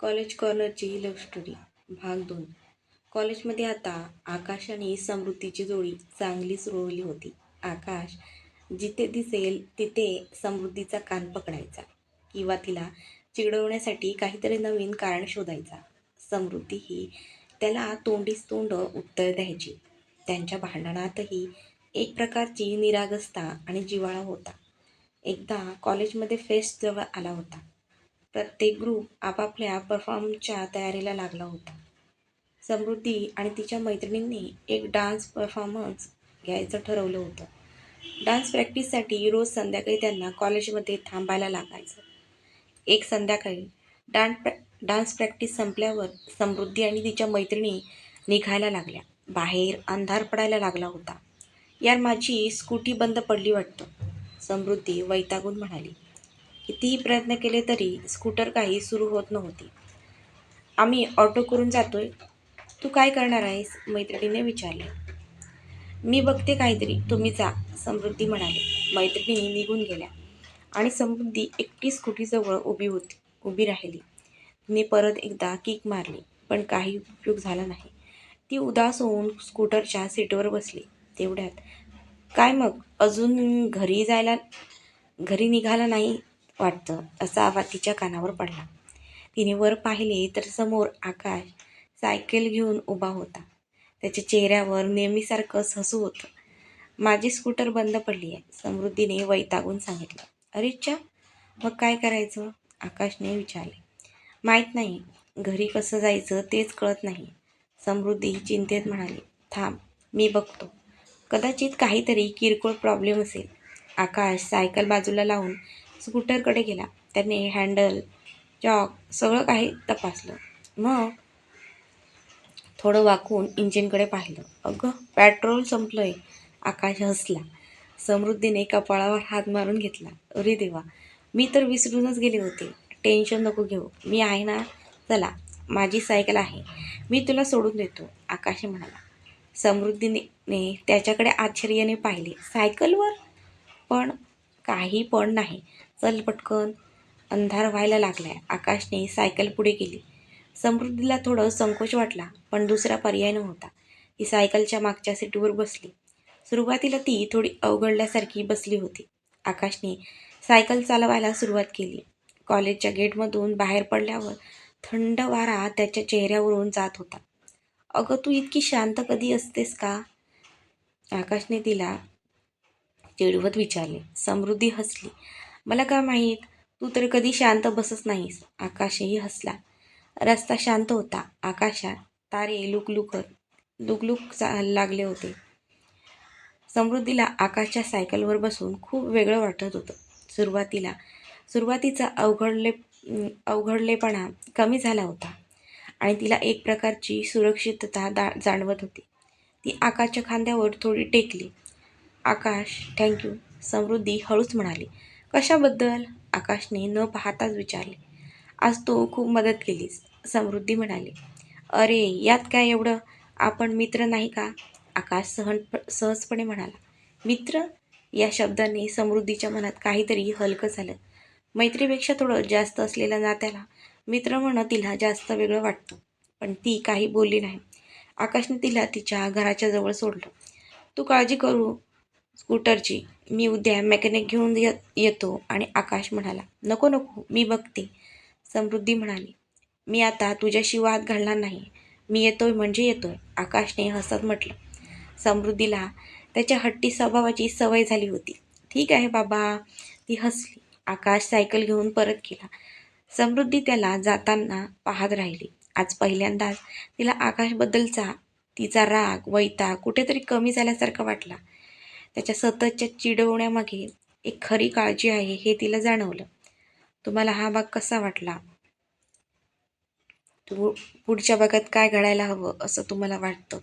College कॉर्नरची love story भाग दोन. कॉलेजमध्ये आता आकाश आणि समृद्धीची जोडी चांगलीच रोवली होती. आकाश जिथे दिसेल तिथे समृद्धीचा कान पकडायचा किंवा तिला चिडवण्यासाठी काहीतरी नवीन कारण शोधायचा. समृद्धी ही त्याला तोंडीस तोंड उत्तर द्यायची. त्यांच्या भांडणातही एक प्रकारची निरागसता आणि जिव्हाळा होता. एकदा कॉलेजमध्ये फेस्ट जवळ आला होता. प्रत्येक ग्रुप आपापल्या परफॉर्मच्या तयारीला लागला होता. समृद्धी आणि तिच्या मैत्रिणींनी एक डान्स परफॉर्मन्स घ्यायचं ठरवलं होतं. डान्स प्रॅक्टिससाठी रोज संध्याकाळी त्यांना कॉलेजमध्ये थांबायला लागायचं. एक संध्याकाळी डान्स प्रॅ डान्स प्रॅक्टिस संपल्यावर समृद्धी आणि तिच्या मैत्रिणी निघायला लागल्या. बाहेर अंधार पडायला लागला होता. यार माझी स्कूटी बंद पडली वाटतं समृद्धी वैतागून म्हणाली. कितीही प्रयत्न केले तरी स्कूटर काही सुरू होत नव्हती. आम्ही ऑटो करून जातोय. तू काय करणार आहेस? मैत्रिणीने विचारले. मी बघते काहीतरी. तुम्ही जा समृद्धी म्हणाली. मैत्रिणी निघून गेल्या आणि समृद्धी एकटी स्कूटीजवळ उभी होती उभी राहिली. तिने परत एकदा किक मारली पण काही उपयोग झाला नाही. ती उदास होऊन स्कूटरच्या सीटवर बसली. तेवढ्यात काय मग? अजून घरी जायला घरी निघाला नाही? वाटतं असा आवाज तिच्या कानावर पडला. तिने वर पाहिले तर समोर आकाश सायकल घेऊन उभा होता. त्याच्या चेहऱ्यावर नेहमीसारखंच हसू होतं. माझी स्कूटर बंद पडली आहे समृद्धीने वैतागून सांगितलं. अरेच्छा मग काय करायचं? आकाशने विचारले. माहीत नाही घरी कसं जायचं तेच कळत नाही. समृद्धी चिंतेत म्हणाली थांब मी बघतो. कदाचित काहीतरी किरकोळ प्रॉब्लेम असेल. आकाश सायकल बाजूला लावून स्कूटरकडे गेला. त्याने हँडल चॉक सगळं काही तपासलं. मग थोडं वाकून इंजिनकडे पाहिलं. अगं पेट्रोल संपलंय. आकाश हसला. समृद्धीने कपाळावर हात मारून घेतला. अरे देवा मी तर विसरूनच गेले होते. टेन्शन नको घेऊ. मी आहे ना? चला माझी सायकल आहे. मी तुला सोडून देतो. आकाश म्हणाला. समृद्धीने त्याच्याकडे आश्चर्याने पाहिले. सायकलवर? पण काही पण नाही. चल पटकन. अंधार व्हायला लागलाय. आकाशने सायकल पुढे केली. समृद्धीला थोडं संकोच वाटला पण दुसरा पर्याय नव्हता. ती सायकलच्या मागच्या सीटवर बसली. सुरुवातीला ती थोडी अवघडल्यासारखी बसली होती. आकाशने सायकल चालवायला सुरुवात केली. कॉलेजच्या गेटमधून बाहेर पडल्यावर थंड वारा त्याच्या चेहऱ्यावरून जात होता. अगं तू इतकी शांत कधी असतेस का? आकाशने तिला चिडवत विचारले. समृद्धी हसली. मला काय माहीत? तू तर कधी शांत बसत नाहीस. आकाशही हसला. रस्ता शांत होता. आकाशात तारे लुकलुकत लुकलुक लागले होते. समृद्धीला आकाशच्या सायकलवर बसून खूप वेगळं वाटत होतं. सुरुवातीला सुरुवातीचा अवघडले अवघडलेपणा कमी झाला होता आणि तिला एक प्रकारची सुरक्षितता दा जाणवत होती. ती आकाशच्या खांद्यावर थोडी टेकली. आकाश थँक्यू समृद्धी हळूच म्हणाली. कशाबद्दल? आकाशने न पाहताच विचारले. आज तू खूप मदत केलीस समृद्धी म्हणाली. अरे यात काय एवढं? आपण मित्र नाही का? आकाश सहन सहजपणे म्हणाला. मित्र? या शब्दाने समृद्धीच्या मनात काहीतरी हलकं झालं. मैत्रीपेक्षा थोडं जास्त असलेल्या नात्याला मित्र म्हणणं तिला जास्त वेगळं वाटतं पण ती काही बोलली नाही. आकाशने तिला तिच्या घराच्या जवळ सोडलं. तू काळजी करू स्कूटरची. मी उद्या मेकॅनिक घेऊन य येतो आणि आकाश म्हणाला नको नको मी बघते. समृद्धी म्हणाली मी आता तुझ्याशी वाद घालणार नाही. मी येतोय म्हणजे येतोय आकाशने हसत म्हटलं. समृद्धीला त्याच्या हट्टी स्वभावाची सवय झाली होती. ठीक आहे बाबा ती हसली. आकाश सायकल घेऊन परत गेला. समृद्धी त्याला जाताना पाहत राहिली. आज पहिल्यांदाच तिला आकाशबद्दलचा तिचा राग वैताग कुठेतरी कमी झाल्यासारखा वाटला. त्याच्या सततच्या चिडवण्यामागे एक खरी काळजी आहे हे तिला जाणवलं. तुम्हाला हा भाग कसा वाटला? तू पुढच्या भागात काय घडायला हवं असं तुम्हाला वाटतं?